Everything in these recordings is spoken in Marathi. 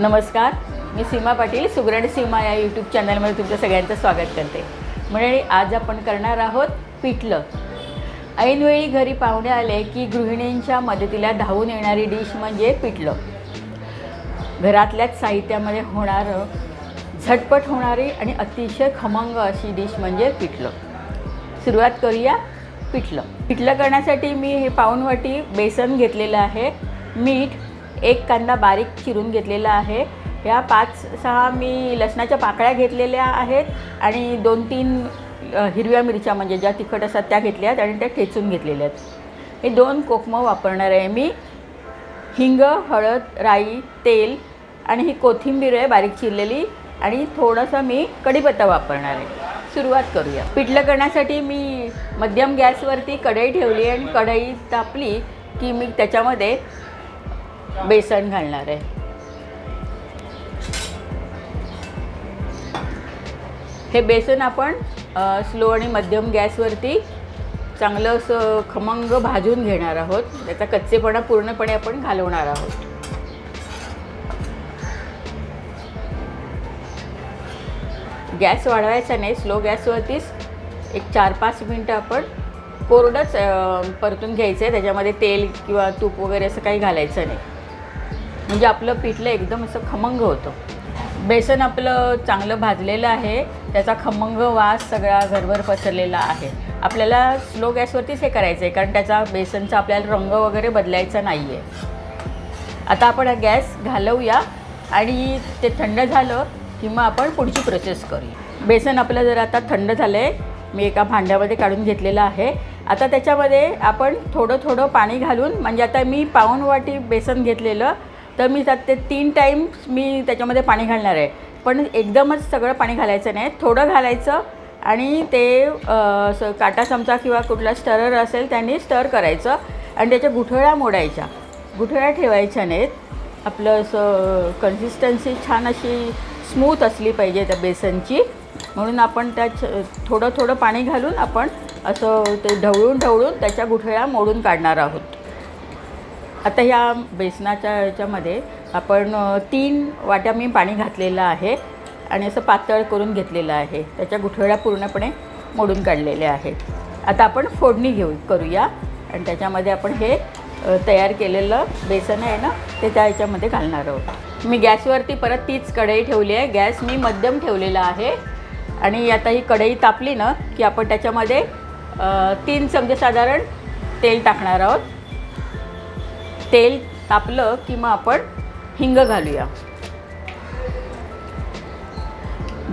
नमस्कार मी सीमा पाटील सुगरण सीमा या यूट्यूब चॅनलमध्ये तुमचं सगळ्यांचं स्वागत करते. म्हणजे आज आपण करणार आहोत पिठलं. ऐनवेळी घरी पाहुणे आले की गृहिणींच्या मदतीला धावून येणारी डिश म्हणजे पिठलं. घरातल्याच साहित्यामध्ये होणारं झटपट होणारी आणि अतिशय खमंग अशी डिश म्हणजे पिठलं. सुरुवात करूया पिठलं. पिठलं करण्यासाठी मी हे पाऊण वाटी बेसन घेतलेलं आहे मीठ एक कांदा बारीक चिरून घेतलेला आहे. ह्या पाच सहा मी लसणाच्या पाकळ्या घेतलेल्या आहेत आणि दोन तीन हिरव्या मिरच्या म्हणजे ज्या तिखट असतात त्या घेतल्या आहेत आणि त्या ठेचून घेतलेल्या आहेत. हे दोन कोकमं वापरणार आहे मी. हिंग हळद राई तेल आणि ही कोथिंबीर आहे बारीक चिरलेली आणि थोडंसं मी कढीपत्ता वापरणार आहे. सुरुवात करूया. पिठलं करण्यासाठी मी मध्यम गॅसवरती कढई ठेवली आणि कढई तापली की मी त्याच्यामध्ये बेसन घालणार आहे. हे बेसन आपण स्लो आणि मध्यम गॅसवरती चांगलं असं खमंग भाजून घेणार आहोत. त्याचा कच्चेपणा पूर्णपणे आपण घालवणार आहोत. गॅस वाढवायचा नाही स्लो गॅसवरतीच एक चार पाच मिनटं आपण कोरडंच परतून घ्यायचं आहे त्याच्यामध्ये तेल किंवा तूप वगैरे असं काही घालायचं नाही. म्हणजे आपलं पिठलं एकदम असं खमंग होतं. बेसन आपलं चांगलं भाजलेलं आहे त्याचा खमंग वास सगळा घरभर पसरलेला आहे. आपल्याला स्लो गॅसवरतीच हे करायचं आहे कारण त्याचा बेसनचा आपल्याला रंग वगैरे बदलायचा नाही आहे आता आपण हा गॅस घालवूया आणि ते थंड झालं की मग आपण पुढची प्रोसेस करूया. बेसन आपलं जर आता थंड झालं आहे मी एका भांड्यामध्ये काढून घेतलेलं आहे. आता त्याच्यामध्ये आपण थोडं थोडं पाणी घालून म्हणजे आता मी पाऊण वाटी बेसन घेतलेलं तर मी त्यात ते तीन टाईम्स मी त्याच्यामध्ये पाणी घालणार आहे. पण एकदमच सगळं पाणी घालायचं नाही. थोडं घालायचं आणि ते असं काटा चमचा किंवा कुठला स्टरर असेल त्यांनी स्टर करायचं आणि त्याच्या गुठळ्या मोडायच्या. गुठळ्या ठेवायच्या नाहीत. आपलं असं कन्सिस्टन्सी छान अशी स्मूथ असली पाहिजे त्या बेसनची. म्हणून आपण त्या छ- थोडं थोडं पाणी घालून आपण असं ते ढवळून ढवळून त्याच्या गुठळ्या मोडून काढणार आहोत. आता ह्या बेसनाच्या ह्याच्यामध्ये आपण तीन वाट्या मी पाणी घातलेलं आहे आणि असं पातळ करून घेतलेलं आहे. त्याच्या गुठळ्या पूर्णपणे मोडून काढलेल्या आहेत. आता आपण फोडणी घेऊ करूया. आणि त्याच्यामध्ये आपण हे तयार केलेलं बेसन आहे ना ते त्या ह्याच्यामध्ये घालणार आहोत. मी गॅसवरती परत तीच कढई ठेवली आहे. गॅस मी मध्यम ठेवलेला आहे. आणि आता ही कढई तापली ना की आपण त्याच्यामध्ये तीन चमचे साधारण तेल टाकणार आहोत. तेल तापलं की मग आपण हिंग घालूया.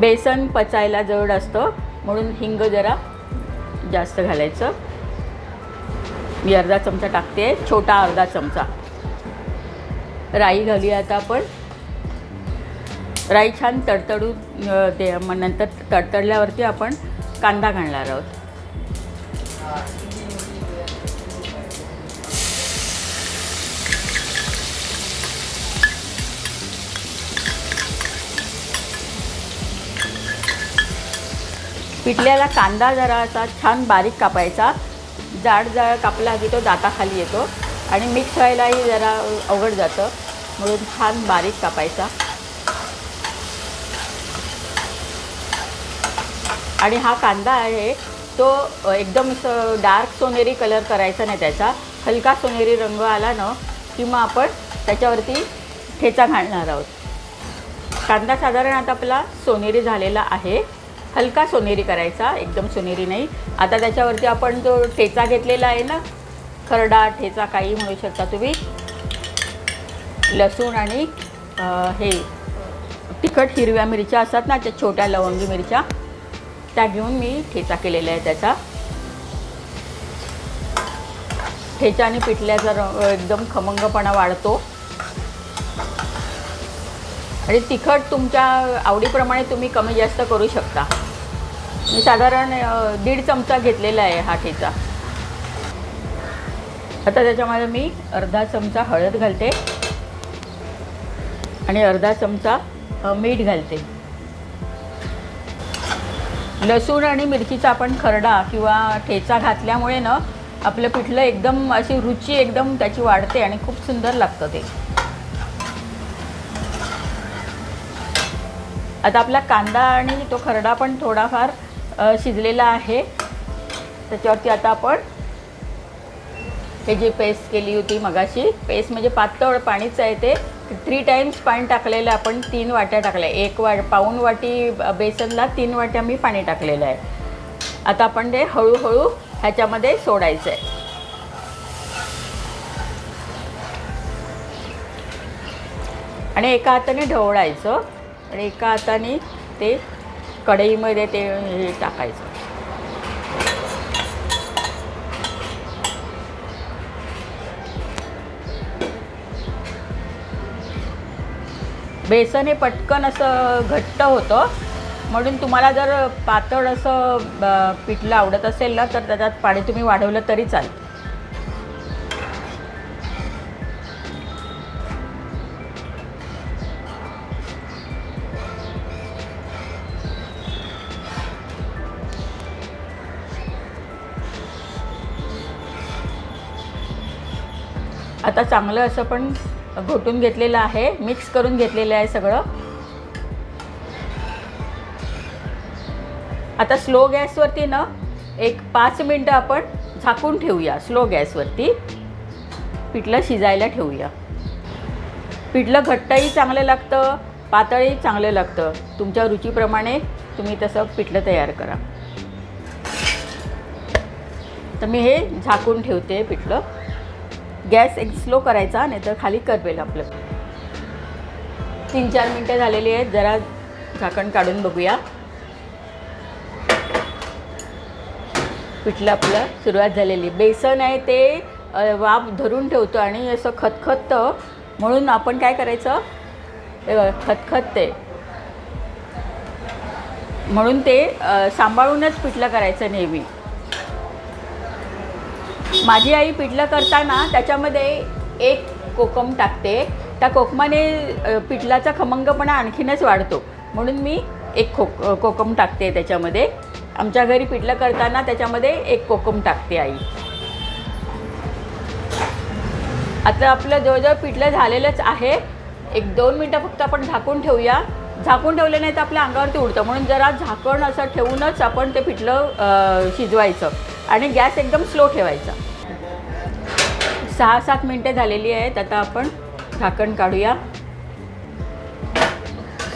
बेसन पचायला जड असतं म्हणून हिंग जरा जास्त घालायचं. मी अर्धा चमचा टाकते छोटा अर्धा चमचा. राई घालूया आता आपण. राई छान तडतडू ते मग नंतर तडतडल्यावरती आपण कांदा घालणार आहोत. पिठल्याला कांदा जरा असा छान बारीक कापायचा. जाड जाड कापला की तो दाताखाली येतो. आणि मिक्स व्हायलाही जरा अवघड जातं. म्हणून छान बारीक कापायचा. आणि हा कांदा आहे तो एकदम स डार्क सोनेरी कलर करायचा नाही त्याचा. हलका सोनेरी रंग आला ना की मग आपण त्याच्यावरती ठेचा घालणार आहोत. कांदा साधारण आता आपला सोनेरी झालेला आहे. हलका सोनेरी करायचा एकदम सोनेरी नाही. आता त्याच्यावरती आपण जो ठेचा घेतलेला आहे ना खरडा ठेचा काही म्हणू शकता तुम्ही. लसूण आणि हे तिखट हिरव्या मिरच्या असतात ना त्या छोट्या लवंगी मिरच्या त्या घेऊन मी ठेचा केलेला आहे त्याचा. ठेच्याने आणि पिठल्याचा रंग एकदम खमंगपणा वाढतो. आणि तिखट तुमच्या आवडीप्रमाणे तुम्ही कमी जास्त करू शकता. मी साधारण दीड चमचा घेतलेला आहे हा ठेचा. आता त्याच्यामध्ये मी अर्धा चमचा हळद घालते आणि अर्धा चमचा मीठ घालते. लसूण आणि मिरचीचा आपण खरडा किंवा ठेचा घातल्यामुळे ना आपलं पिठलं एकदम अशी रुची एकदम त्याची वाढते आणि खूप सुंदर लागतं ते. आता आपला कांदा आणि तो खरडा पण थोडाफार शिजलेला आहे. त्याच्यावरती आता आपण हे जी पेस्ट केली होती मगाशी पेस्ट म्हणजे पातळ पाणीच आहे ते. थ्री टाईम्स पाणी टाकलेलं आहे आपण तीन वाट्या टाकल्या. एक वाट पाऊन वाटी बेसनला तीन वाट्या मी पाणी टाकलेलं आहे. आता आपण ते हळूहळू ह्याच्यामध्ये सोडायचं आहे आणि एका हाताने ढवळायचं. आणि एका हाताने ते कढईमध्ये ते हे टाकायचं. बेसन हे पटकन असं घट्ट होतं. म्हणून तुम्हाला जर पातळ असं पिठलं आवडत असेल ना तर त्याच्यात पाणी तुम्ही वाढवलं तरी चालेल. आता चांगलं असं पण घोटून घेतलेलं आहे मिक्स करून घेतलेलं आहे सगळं. आता स्लो गॅसवरती ना एक पाच मिनटं आपण झाकून ठेवूया स्लो गॅसवरती. पिठलं शिजायला ठेवूया. पिठलं घट्टही चांगलं लागतं पातळही चांगलं लागतं. तुमच्या रुचीप्रमाणे तुम्ही तसं पिठलं तयार करा. तर मी हे झाकून ठेवते पिठलं. गॅस एक स्लो करायचा नाही तर खाली करपेल आपलं. तीन चार मिनटं झालेली आहेत जरा झाकण काढून बघूया. पिठलं आपलं सुरुवात झालेली. बेसन आहे ते वाफ धरून ठेवतो आणि असं खतखततं म्हणून आपण काय करायचं? खतखत. ते खतखतते म्हणून ते सांभाळूनच पिठलं करायचं नेहमी. माझी आई पिठलं करताना त्याच्यामध्ये एक कोकम टाकते. त्या कोकमाने पिठलाचा खमंगपणा आणखीनच वाढतो. म्हणून मी एक खोक कोकम टाकते त्याच्यामध्ये. आमच्या घरी पिठलं करताना त्याच्यामध्ये एक कोकम टाकते आई. आता आपलं जवळजवळ पिठलं झालेलंच आहे. एक दोन मिनटं फक्त आपण झाकून ठेवूया. झाकून ठेवलं नाही तर आपल्या अंगावरती उडतं. म्हणून जरा झाकण असं ठेवूनच आपण ते पिठलं शिजवायचं. आणि गॅस एकदम स्लो ठेवायचा. सहा सात मिनटं झालेली आहेत. आता आपण झाकण काढूया.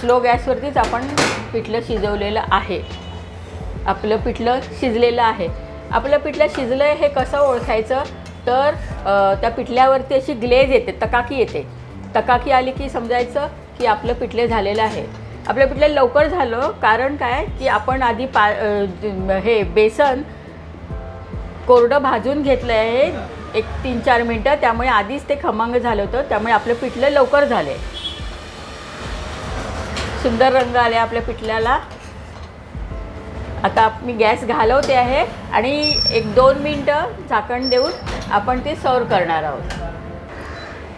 स्लो गॅसवरतीच आपण पिठलं शिजवलेलं आहे. आपलं पिठलं शिजलेलं आहे. आपलं पिठलं शिजलं हे कसं ओळखायचं? तर त्या पिठल्यावरती अशी ग्लेज येते तकाकी येते. तकाकी आली की समजायचं की आपलं पिठलं झालेलं आहे. आपलं पिठलं लवकर झालं कारण काय? की आपण आधी पा हे बेसन कोरडं भाजून घेतलं आहे एक तीन चार मिनटं त्यामुळे आधीच ते खमंग झालं होतं त्यामुळे आपलं पिठलं लवकर झाले सुंदर रंग आले आपल्या पिठल्याला. आता मी गॅस घालवते आहे आणि एक दोन मिनटं झाकण देऊन आपण ते सर्व करणार आहोत.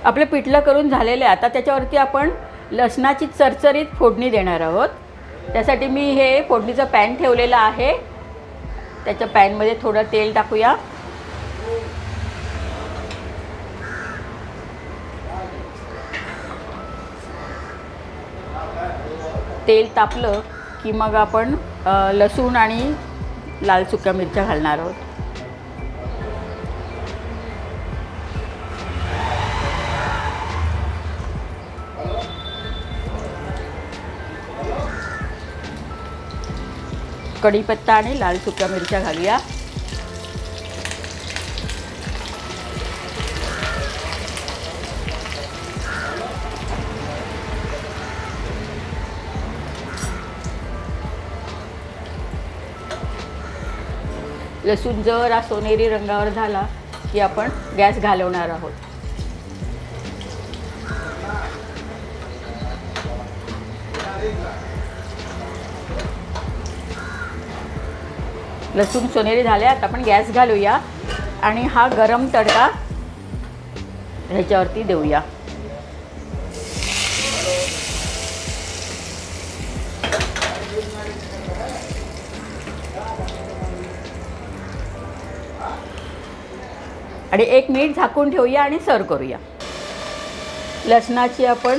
आपलं पिठलं करून झालेलं आहे. आता त्याच्यावरती आपण लसणाची चरचरीत फोडणी देणार आहोत. त्यासाठी मी हे फोडणीचं पॅन ठेवलेलं आहे. त्याच्या पॅनमध्ये थोडं तेल टाकूया. तेल तापलं की मग आपण लसूण आणि लाल सुक्या मिरच्या घालणार आहोत. कढीपत्ता आणि लाल सुक्या मिरच्या घालूया. लसूण जरा सोनेरी रंगावर झाला की आपण गॅस घालवणार आहोत. लसूण सोनेरी झाले आता आपण गॅस घालूया आणि हा गरम तडका ह्याच्यावरती देऊया. आणि एक मिनिट झाकून ठेवूया आणि सर्व करूया. लसणाची आपण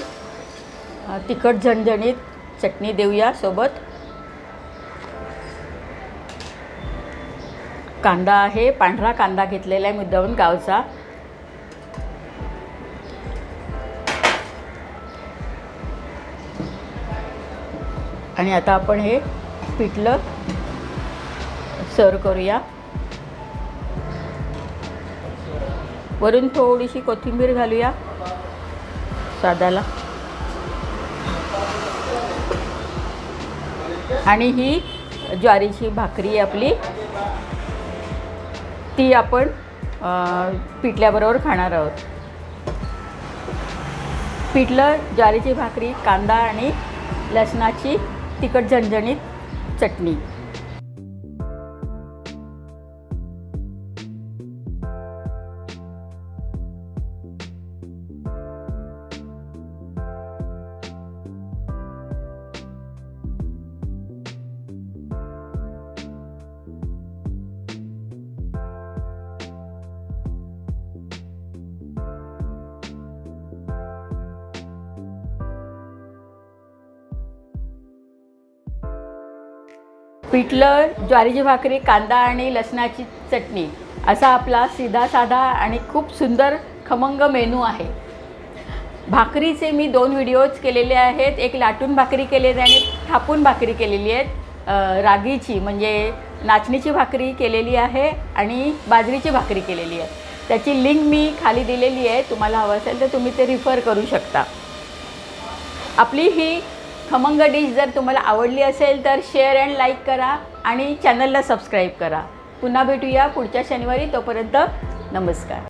तिखट झणझणीत चटणी देऊया सोबत. कांदा आहे पांढरा कांदा घेतलेला आहे मुद्दाहून गावचा. आणि आता आपण हे पिठलं सर्व करूया. वरून थोडीशी कोथिंबीर घालूया. साधाला. आणि ही ज्वारीची भाकरी आपली. ती आपण पिठल्याबरोबर खाणार आहोत. पिठलं ज्वारीची भाकरी कांदा आणि लसणाची तिखट झणझणीत चटणी. पिठलं ज्वारीची भाकरी कांदा आणि लसणाची चटणी. असा आपला सीधा साधा आणि खूप सुंदर खमंग मेनू आहे. भाकरीचे मी दोन व्हिडिओज केलेले आहेत. एक लाटून भाकरी केलेली आहे आणि थापून भाकरी केलेली आहेत. रागीची म्हणजे नाचणीची भाकरी केलेली आहे आणि बाजरीची भाकरी केलेली आहे. त्याची लिंक मी खाली दिलेली आहे. तुम्हाला हवं असेल तर तुम्ही ते रिफर करू शकता. आपली ही खमंग डिश जर तुम्हाला आवडली असेल तर शेअर अँड लाईक करा आणि चॅनलला सबस्क्राईब करा. पुन्हा भेटूया पुढच्या शनिवारी तोपर्यंत नमस्कार.